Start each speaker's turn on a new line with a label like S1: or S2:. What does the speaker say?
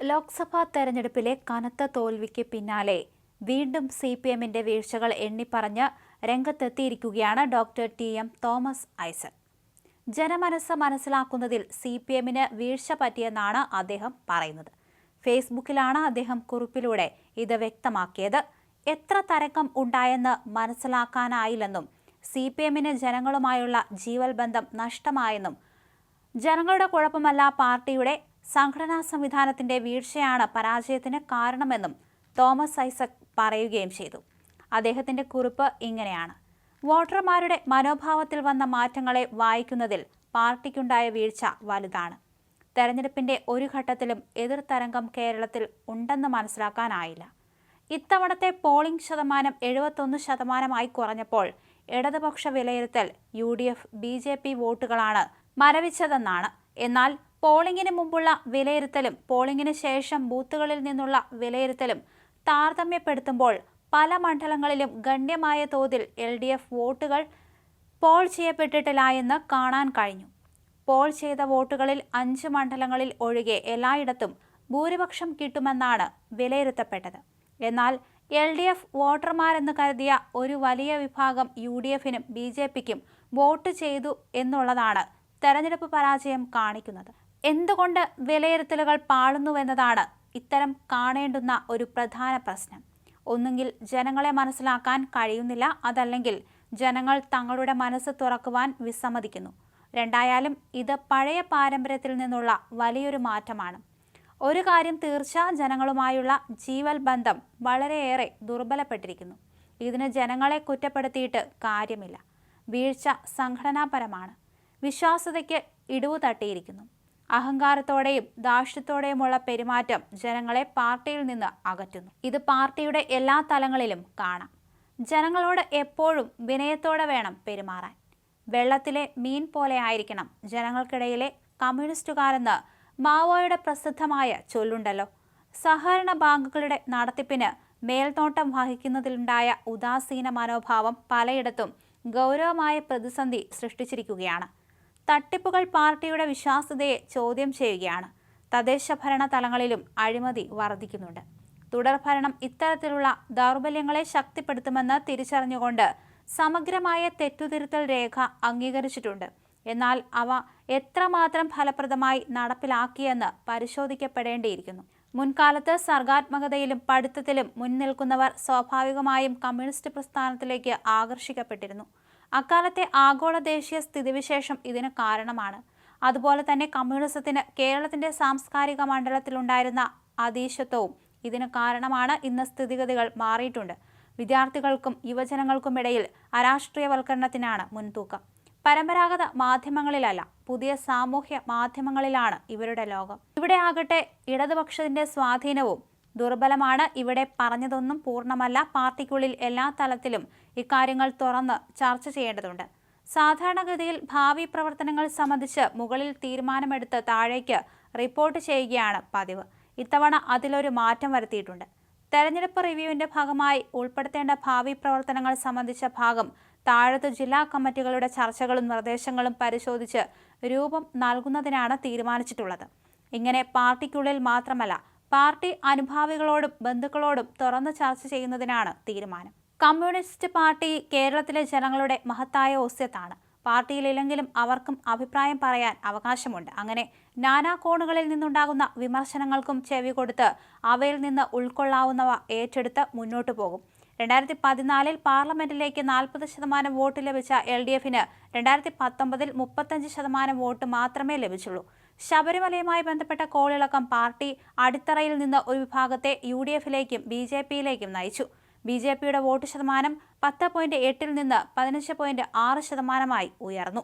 S1: ലോക്സഭാ തെരഞ്ഞെടുപ്പിലെ കനത്ത തോൽവിക്ക് പിന്നാലെ വീണ്ടും സി പി എമ്മിന്റെ വീഴ്ചകൾ എണ്ണിപ്പറഞ്ഞ് രംഗത്തെത്തിയിരിക്കുകയാണ് doctor T M Thomas Isaac ജനമനസ് മനസ്സിലാക്കുന്നതിൽ സി പി എമ്മിന് വീഴ്ച പറ്റിയെന്നാണ് അദ്ദേഹം പറയുന്നത്. ഫേസ്ബുക്കിലാണ് അദ്ദേഹം കുറിപ്പിലൂടെ ഇത് വ്യക്തമാക്കിയത്. എത്ര തരക്കം ഉണ്ടായെന്ന് മനസ്സിലാക്കാനായില്ലെന്നും സി പി എമ്മിന് ജനങ്ങളുമായുള്ള ജീവൽ ബന്ധം നഷ്ടമായെന്നും ജനങ്ങളുടെ കുഴപ്പമല്ല പാർട്ടിയുടെ സംഘടനാ സംവിധാനത്തിന്റെ വീഴ്ചയാണ് പരാജയത്തിന് കാരണമെന്നും തോമസ് ഐസക് പറയുകയും ചെയ്തു. അദ്ദേഹത്തിന്റെ കുറിപ്പ് ഇങ്ങനെയാണ്. വോട്ടർമാരുടെ മനോഭാവത്തിൽ വന്ന മാറ്റങ്ങളെ വായിക്കുന്നതിൽ പാർട്ടിക്കുണ്ടായ വീഴ്ച വലുതാണ്. തെരഞ്ഞെടുപ്പിന്റെ ഒരു ഘട്ടത്തിലും എതിർതരംഗം കേരളത്തിൽ ഉണ്ടെന്ന് മനസ്സിലാക്കാനായില്ല. ഇത്തവണത്തെ പോളിംഗ് ശതമാനം എഴുപത്തൊന്ന് ശതമാനമായി കുറഞ്ഞപ്പോൾ ഇടതുപക്ഷ വിലയിരുത്തൽ U D F B J P വോട്ടുകളാണ് മരവിച്ചതെന്നാണ്. എന്നാൽ പോളിംഗിന് മുമ്പുള്ള വിലയിരുത്തലും പോളിംഗിന് ശേഷം ബൂത്തുകളിൽ നിന്നുള്ള വിലയിരുത്തലും താരതമ്യപ്പെടുത്തുമ്പോൾ പല മണ്ഡലങ്ങളിലും ഗണ്യമായ തോതിൽ എൽ ഡി എഫ് വോട്ടുകൾ പോൾ ചെയ്യപ്പെട്ടിട്ടില്ല എന്ന് കാണാൻ കഴിഞ്ഞു. പോൾ ചെയ്ത വോട്ടുകളിൽ അഞ്ച് മണ്ഡലങ്ങളിൽ ഒഴികെ എല്ലായിടത്തും ഭൂരിപക്ഷം കിട്ടുമെന്നാണ് വിലയിരുത്തപ്പെട്ടത്. എന്നാൽ എൽ ഡി എഫ് വോട്ടർമാരെന്ന് കരുതിയ ഒരു വലിയ വിഭാഗം യു ഡി എഫിനും ബി ജെ പിക്കും വോട്ട് ചെയ്തു എന്നുള്ളതാണ് തെരഞ്ഞെടുപ്പ് പരാജയം കാണിക്കുന്നത്. എന്തുകൊണ്ട് വിലയിരുത്തലുകൾ പാളുന്നുവെന്നതാണ് ഇത്തരം കാണേണ്ടുന്ന ഒരു പ്രധാന പ്രശ്നം. ഒന്നുകിൽ ജനങ്ങളെ മനസ്സിലാക്കാൻ കഴിയുന്നില്ല അതല്ലെങ്കിൽ ജനങ്ങൾ തങ്ങളുടെ മനസ്സ് തുറക്കുവാൻ വിസമ്മതിക്കുന്നു. രണ്ടായാലും ഇത് പഴയ പാരമ്പര്യത്തിൽ നിന്നുള്ള വലിയൊരു മാറ്റമാണ്. ഒരു കാര്യം തീർച്ച ജനങ്ങളുമായുള്ള ജീവൽ ബന്ധം വളരെയേറെ ദുർബലപ്പെട്ടിരിക്കുന്നു. ഇതിന് ജനങ്ങളെ കുറ്റപ്പെടുത്തിയിട്ട് കാര്യമില്ല. വീഴ്ച സംഘടനാപരമാണ്. വിശ്വാസ്യതയ്ക്ക് ഇടിവ് തട്ടിയിരിക്കുന്നു. അഹങ്കാരത്തോടെയും ധാർഷ്ട്യത്തോടെയുമുള്ള പെരുമാറ്റം ജനങ്ങളെ പാർട്ടിയിൽ നിന്ന് അകറ്റുന്നു. ഇത് പാർട്ടിയുടെ എല്ലാ തലങ്ങളിലും കാണാം. ജനങ്ങളോട് എപ്പോഴും വിനയത്തോടെ വേണം പെരുമാറാൻ. വെള്ളത്തിലെ മീൻ പോലെ ആയിരിക്കണം ജനങ്ങൾക്കിടയിലെ കമ്മ്യൂണിസ്റ്റുകാരെന്ന് മാവോയുടെ പ്രസിദ്ധമായ ചൊല്ലുണ്ടല്ലോ. സഹകരണ ബാങ്കുകളുടെ നടത്തിപ്പിന് മേൽനോട്ടം വഹിക്കുന്നതിലുണ്ടായ ഉദാസീന മനോഭാവം പലയിടത്തും ഗൗരവമായ പ്രതിസന്ധി സൃഷ്ടിച്ചിരിക്കുകയാണ്. തട്ടിപ്പുകൾ പാർട്ടിയുടെ വിശ്വാസ്യതയെ ചോദ്യം ചെയ്യുകയാണ്. തദ്ദേശ ഭരണ തലങ്ങളിലും അഴിമതി വർദ്ധിക്കുന്നുണ്ട് തുടർഭരണം ഇത്തരത്തിലുള്ള ദൗർബല്യങ്ങളെ ശക്തിപ്പെടുത്തുമെന്ന് തിരിച്ചറിഞ്ഞുകൊണ്ട് സമഗ്രമായ തെറ്റുതിരുത്തൽ രേഖ അംഗീകരിച്ചിട്ടുണ്ട്. എന്നാൽ അവ എത്രമാത്രം ഫലപ്രദമായി നടപ്പിലാക്കിയെന്ന് പരിശോധിക്കപ്പെടേണ്ടിയിരിക്കുന്നു. മുൻകാലത്ത് സർഗാത്മകതയിലും പഠിത്തത്തിലും മുൻനിൽക്കുന്നവർ സ്വാഭാവികമായും കമ്മ്യൂണിസ്റ്റ് പ്രസ്ഥാനത്തിലേക്ക് ആകർഷിക്കപ്പെട്ടിരുന്നു. അക്കാലത്തെ ആഗോള ദേശീയ സ്ഥിതിവിശേഷം ഇതിന് കാരണമാണ്. അതുപോലെ തന്നെ കമ്മ്യൂണിസത്തിന് കേരളത്തിന്റെ സാംസ്കാരിക മണ്ഡലത്തിലുണ്ടായിരുന്ന അതീശത്വവും ഇതിന് കാരണമാണ് ഇന്ന് സ്ഥിതിഗതികൾ മാറിയിട്ടുണ്ട്. വിദ്യാർത്ഥികൾക്കും യുവജനങ്ങൾക്കുമിടയിൽ അരാഷ്ട്രീയവൽക്കരണത്തിനാണ് മുൻതൂക്കം. പരമ്പരാഗത മാധ്യമങ്ങളിലല്ല പുതിയ സാമൂഹ്യ മാധ്യമങ്ങളിലാണ് ഇവരുടെ ലോകം. ഇവിടെ ആകട്ടെ ഇടതുപക്ഷത്തിന്റെ സ്വാധീനവും ദുർബലമാണ്. ഇവിടെ പറഞ്ഞതൊന്നും പൂർണമല്ല. പാർട്ടിക്കുള്ളിൽ എല്ലാ തലത്തിലും ഇക്കാര്യങ്ങൾ തുറന്ന് ചർച്ച ചെയ്യേണ്ടതുണ്ട്. സാധാരണഗതിയിൽ ഭാവി പ്രവർത്തനങ്ങൾ സംബന്ധിച്ച് മുകളിൽ തീരുമാനമെടുത്ത് താഴേക്ക് റിപ്പോർട്ട് ചെയ്യുകയാണ് പതിവ്. ഇത്തവണ അതിലൊരു മാറ്റം വരുത്തിയിട്ടുണ്ട്. തെരഞ്ഞെടുപ്പ് റിവ്യൂവിന്റെ ഭാഗമായി ഉൾപ്പെടുത്തേണ്ട ഭാവി പ്രവർത്തനങ്ങൾ സംബന്ധിച്ച ഭാഗം താഴത്ത് ജില്ലാ കമ്മിറ്റികളുടെ ചർച്ചകളും നിർദ്ദേശങ്ങളും പരിശോധിച്ച് രൂപം നൽകുന്നതിനാണ് തീരുമാനിച്ചിട്ടുള്ളത്. ഇങ്ങനെ പാർട്ടിക്കുള്ളിൽ മാത്രമല്ല പാർട്ടി അനുഭാവികളോടും ബന്ധുക്കളോടും തുറന്ന് ചർച്ച ചെയ്യുന്നതിനാണ് തീരുമാനം. കമ്മ്യൂണിസ്റ്റ് പാർട്ടി കേരളത്തിലെ ജനങ്ങളുടെ മഹത്തായ ഓസ്യത്താണ്. പാർട്ടിയിലില്ലെങ്കിലും അവർക്കും അഭിപ്രായം പറയാൻ അവകാശമുണ്ട്. അങ്ങനെ നാനാ കോണുകളിൽ നിന്നുണ്ടാകുന്ന വിമർശനങ്ങൾക്കും ചെവി കൊടുത്ത് അവയിൽ നിന്ന് ഉൾക്കൊള്ളാവുന്നവ ഏറ്റെടുത്ത് മുന്നോട്ടു പോകും. രണ്ടായിരത്തി പതിനാലിൽ പാർലമെന്റിലേക്ക് നാൽപ്പത് ശതമാനം വോട്ട് ലഭിച്ച എൽ ഡി എഫിന് രണ്ടായിരത്തി പത്തൊമ്പതിൽ മുപ്പത്തഞ്ച് ശതമാനം വോട്ട് മാത്രമേ ലഭിച്ചുള്ളൂ. ശബരിമലയുമായി ബന്ധപ്പെട്ട കോളിളക്കം പാർട്ടി അടിത്തറയിൽ നിന്ന് ഒരു വിഭാഗത്തെ യു ഡി എഫിലേക്കും ബി ജെ പിയിലേക്കും നയിച്ചു. ബി ജെ പിയുടെ വോട്ട് ശതമാനം പത്ത് പോയിന്റ് എട്ടിൽ നിന്ന് പതിനഞ്ച് പോയിന്റ് ആറ് ശതമാനമായി ഉയർന്നു.